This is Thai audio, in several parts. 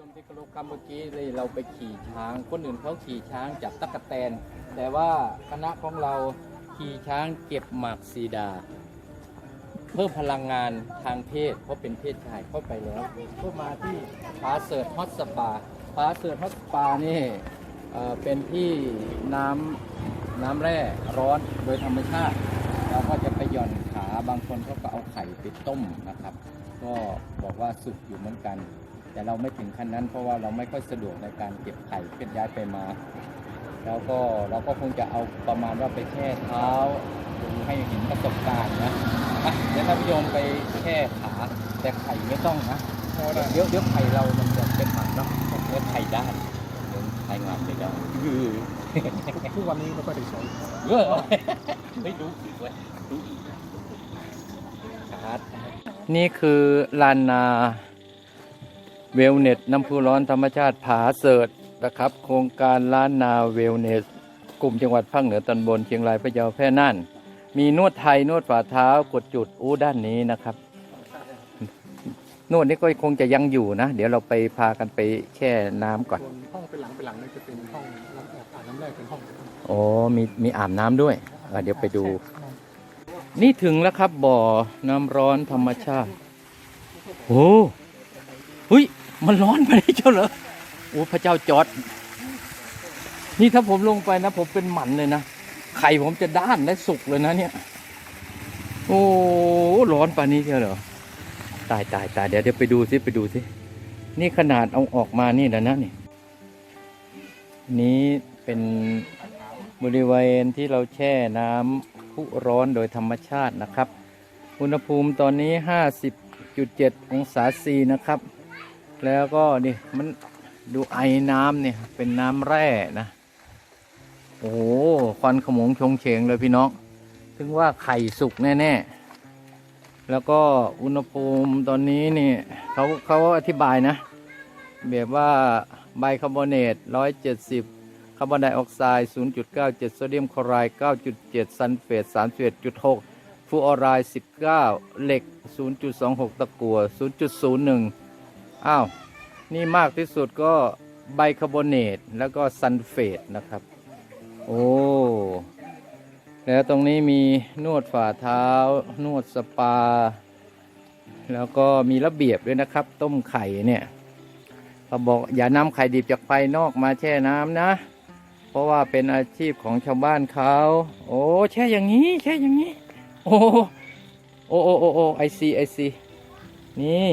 ชมที่เคารพครับเมื่อกี้เลยเราไปขี่ช้าง คนอื่นเขาขี่ช้างจับตั๊กแตน แต่ว่าคณะของเราขี่ช้างเก็บหมากซีดา เพิ่มพลังงานทางเพศ เพราะเป็นเพศชายเข้าไปแล้วก็มาที่ผาเสิร์ตฮอตสปาผาเสิร์ตฮอตสปานี่เอ่อเป็นที่น้ำน้ำแร่ร้อนโดยธรรมชาติ เราก็จะไปหย่อนขาบางคนเขาก็เอาไข่ไปต้มนะครับ ก็บอกว่าสุกอยู่เหมือนกัน แต่เราไม่ถึงขั้นนั้น เพราะว่าเราไม่ค่อยสะดวกในการเก็บไข่เคลื่อนย้ายไปมา แล้วก็เราก็คงจะเอาประมาณว่าไปแช่เท้าดูให้เห็นประสบการณ์นะอะเดี๋ยวท่านผู้ชมไปแช่ขาแต่ไข่ไม่ต้องนะเดี๋ยวเดี๋ยวไข่เรามันจะเป็นหมันเนาะเดี๋ยวไข่ด้านเดี๋ยวไข่งามไปได้คือ ทุกวันนี้ไม่ค่อยได้ใช้เออไม่รู้อีกเว้ยรู้อีกครับนี่คือลานนา เวลเนสน้ำพุร้อนธรรมชาติผาเสิร์ตนะครับ โครงการล้านนาเวลเนส กลุ่มจังหวัดภาคเหนือตอนบนเชียงรายพะเยาแพร่น่าน มีนวดไทยนวดฝ่าเท้ากดจุดอู้ด้านนี้นะครับ นวดนี่ก็คงจะยังอยู่นะ เดี๋ยวเราไปพากันไปแช่น้ำก่อนส่วนห้องเป็นหลังเป็นหลังนี่จะเป็นห้องน้ำอาบน้ำแรกเป็นห้องโอ้มีมีอาบน้ำด้วยอะเดี๋ยวไปดู นี่ถึงแล้วครับบ่อน้ำร้อนธรรมชาติโอ้หุย มันร้อนไปได้เจ้าเหรอโอ้พระเจ้าจอด นี่ถ้าผมลงไปนะ ผมเป็นหมันเลยนะ ไข่ผมจะด้านและสุกเลยนะเนี่ย โอ้ร้อนป่านนี้เชียวเหรอ ตายตายตายเดี๋ยวเดี๋ยวไปดูสิไปดูสินี่ขนาดเอาออกมานี่แล้วนะนี่ นี้เป็นบริเวณที่เราแช่น้ำพุร้อนโดยธรรมชาตินะครับ อุณหภูมิตอนนี้ 50.7 องศาซีนะครับ แล้วก็นี่มันดูไอน้ำเนี่ยเป็นน้ำแร่นะ โอ้โหควันขมงชงเฉงเลยพี่น้อง ถึงว่าไข่สุกแน่ๆ แล้วก็อุณหภูมิตอนนี้นี่เขาเขาอธิบายนะ แบบว่าไบคาร์บอเนต 170 คาร์บอนไดออกไซด์ 0.97 โซเดียมคลอไรด์ 9.7 ซัลเฟต 31.6ฟลูออไรด์ 19 เหล็ก 0.26 ตะกั่ว0.01 อ้าวนี่มากที่สุดก็ไบคาร์บอเนตแล้วก็ซัลเฟตนะครับ โอ้แล้วตรงนี้มีนวดฝ่าเท้า นวดสปา แล้วก็มีระเบียบด้วยนะครับ ต้มไข่เนี่ยเขาบอกอย่านำไข่ดิบจากภายนอกมาแช่น้ำนะ เพราะว่าเป็นอาชีพของชาวบ้านเขาโอ้แช่อย่างนี้ แช่อย่างนี้ โอ้โอ้โอ้โอ้โอ้ไอซีไอซีนี่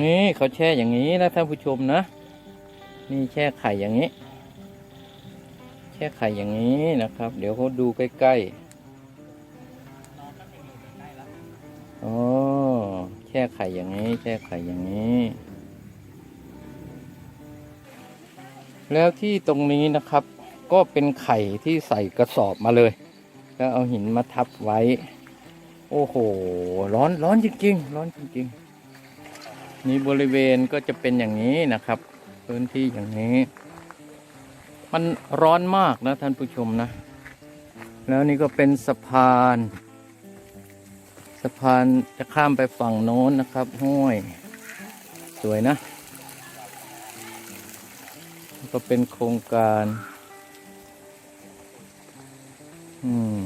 นี่เขาแช่อย่างนี้นะท่านผู้ชมนะนี่แช่ไข่อย่างนี้ แช่ไข่อย่างนี้นะครับ เดี๋ยวเขาดูใกล้ๆอ๋อแช่ไข่อย่างนี้ แช่ไข่อย่างนี้ แล้วที่ตรงนี้นะครับ ก็เป็นไข่ที่ใส่กระสอบมาเลย แล้วเอาหินมาทับไว้ โอ้โห ร้อนร้อนจริงๆ ร้อนจริงๆ นี่บริเวณก็จะเป็นอย่างนี้นะครับ พื้นที่อย่างนี้ มันร้อนมากนะท่านผู้ชมนะ แล้วนี่ก็เป็นสะพาน สะพานจะข้ามไปฝั่งโน้นนะครับห้วยสวยนะ ก็เป็นโครงการ อืม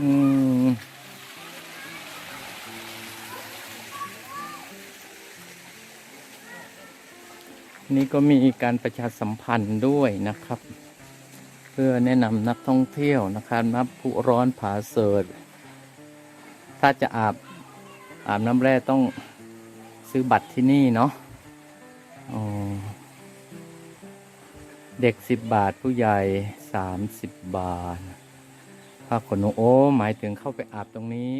อืมนี่ก็มีการประชาสัมพันธ์ด้วยนะครับ เพื่อแนะนำนักท่องเที่ยวนะครับนับผู้ร้อนผาเสิร์ตถ้าจะอาบอาบน้ำแร่ต้องซื้อบัตรที่นี่เนาะเด็กสิบบาทผู้ใหญ่สามสิบบาท ผ้าขนหนูโอ้หมายถึงเข้าไปอาบตรงนี้